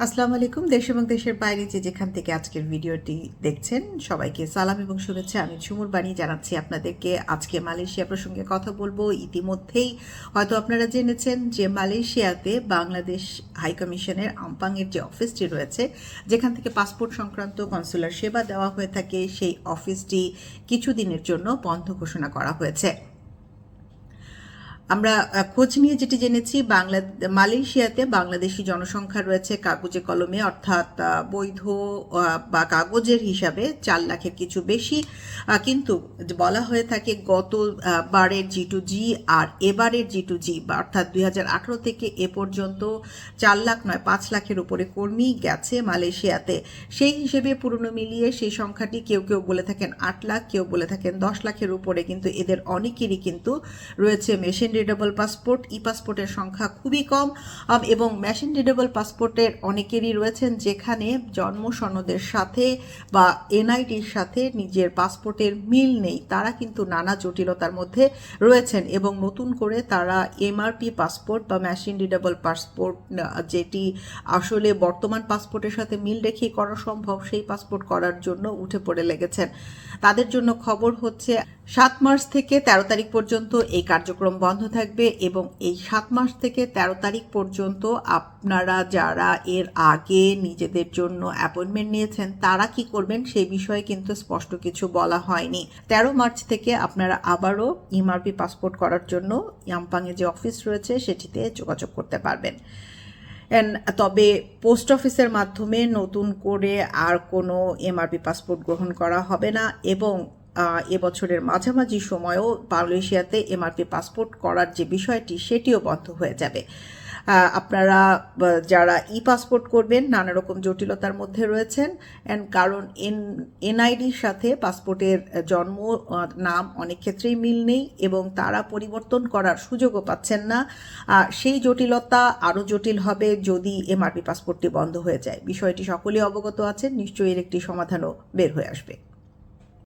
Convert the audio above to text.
আসসালামু আলাইকুম, দেশ এবং দেশের বাইরে যে যেখান থেকে আজকের ভিডিওটি দেখছেন, সবাইকে সালাম এবং শুভেচ্ছা। আমি ঝুমুর বাণী জানাচ্ছি আপনাদেরকে। আজকে মালয়েশিয়া প্রসঙ্গে কথা বলব। ইতিমধ্যেই হয়তো আপনারা জেনেছেন যে মালয়েশিয়াতে বাংলাদেশ হাইকমিশনের আম্পাংয়ের যে অফিসটি রয়েছে, যেখান থেকে পাসপোর্ট সংক্রান্ত কনসুলার সেবা দেওয়া হয়ে থাকে, সেই অফিসটি কিছুদিনের জন্য বন্ধ ঘোষণা করা হয়েছে। আমরা খোঁজ নিয়ে যেটি জেনেছি, বাংলা, মালয়েশিয়াতে বাংলাদেশি জনসংখ্যা রয়েছে কাগজে কলমে, অর্থাৎ বৈধ বা কাগজের হিসাবে চার লাখের কিছু বেশি। কিন্তু বলা হয়ে থাকে গত বারের জি টু জি আর এবারের জি টু জি বা অর্থাৎ দুই হাজার আঠারো থেকে এ পর্যন্ত চার লাখ নয়, পাঁচ লাখের উপরে কর্মী গেছে মালয়েশিয়াতে। সেই হিসেবে পুরনো মিলিয়ে সেই সংখ্যাটি কেউ কেউ বলে থাকেন আট লাখ, কেউ বলে থাকেন দশ লাখের উপরে, কিন্তু এদের অনেকেরই কিন্তু রয়েছে মেশিন রিডেবল পাসপোর্ট ই পাসপোর্টের সংখ্যা খুবই কম এবং মেশিন রিডেবল পাসপোর্টের অনেকেরই রয়েছেন যেখানে জন্ম সনদের সাথে বা এনআইডির সাথে নিজের পাসপোর্টের মিল নেই। তারা কিন্তু নানা জটিলতার মধ্যে রয়েছেন এবং নতুন করে তারা এমআরপি পাসপোর্ট বা মেশিন রিডেবল পাসপোর্ট যেটি আসলে বর্তমান পাসপোর্টের সাথে মিল রেখেই করা সম্ভব, সেই পাসপোর্ট করার জন্য উঠে পড়ে লেগেছেন। তাদের জন্য খবর হচ্ছে, সাত মার্চ থেকে তেরো তারিখ পর্যন্ত এই কার্যক্রম বন্ধ থাকবে এবং এই সাত মাস থেকে তেরো তারিখ পর্যন্ত আপনারা যারা এর আগে নিজেদের জন্য অ্যাপয়েন্টমেন্ট নিয়েছেন, তারা কি করবেন সেই বিষয়ে কিন্তু স্পষ্ট কিছু বলা হয়নি। তেরো মার্চ থেকে আপনারা আবারও ইমআরপি পাসপোর্ট করার জন্য ইয়ামপাংয়ে যে অফিস রয়েছে, সেটিতে যোগাযোগ করতে পারবেন। তবে পোস্ট অফিসের মাধ্যমে নতুন করে আর কোনো এমআরপি পাসপোর্ট গ্রহণ করা হবে না এবং এবছরের মাঝামাঝি সময়েও মালয়েশিয়াতে এমআরপি পাসপোর্ট করার যে বিষয়টি, সেটিও বন্ধ হয়ে যাবে। আপনারা যারা ই পাসপোর্ট করবেন নানা রকম জটিলতার মধ্যে রয়েছেন। অ্যান্ড কারণ এন, এনআইডির সাথে পাসপোর্টের জন্ম নাম অনেক ক্ষেত্রেই মিল নেই এবং তারা পরিবর্তন করার সুযোগও পাচ্ছেন না। সেই জটিলতা আরও জটিল হবে যদি এমআরপি পাসপোর্টটি বন্ধ হয়ে যায়। বিষয়টি সকলেই অবগত আছেন, নিশ্চয়ই এর একটি সমাধানও বের হয়ে আসবে।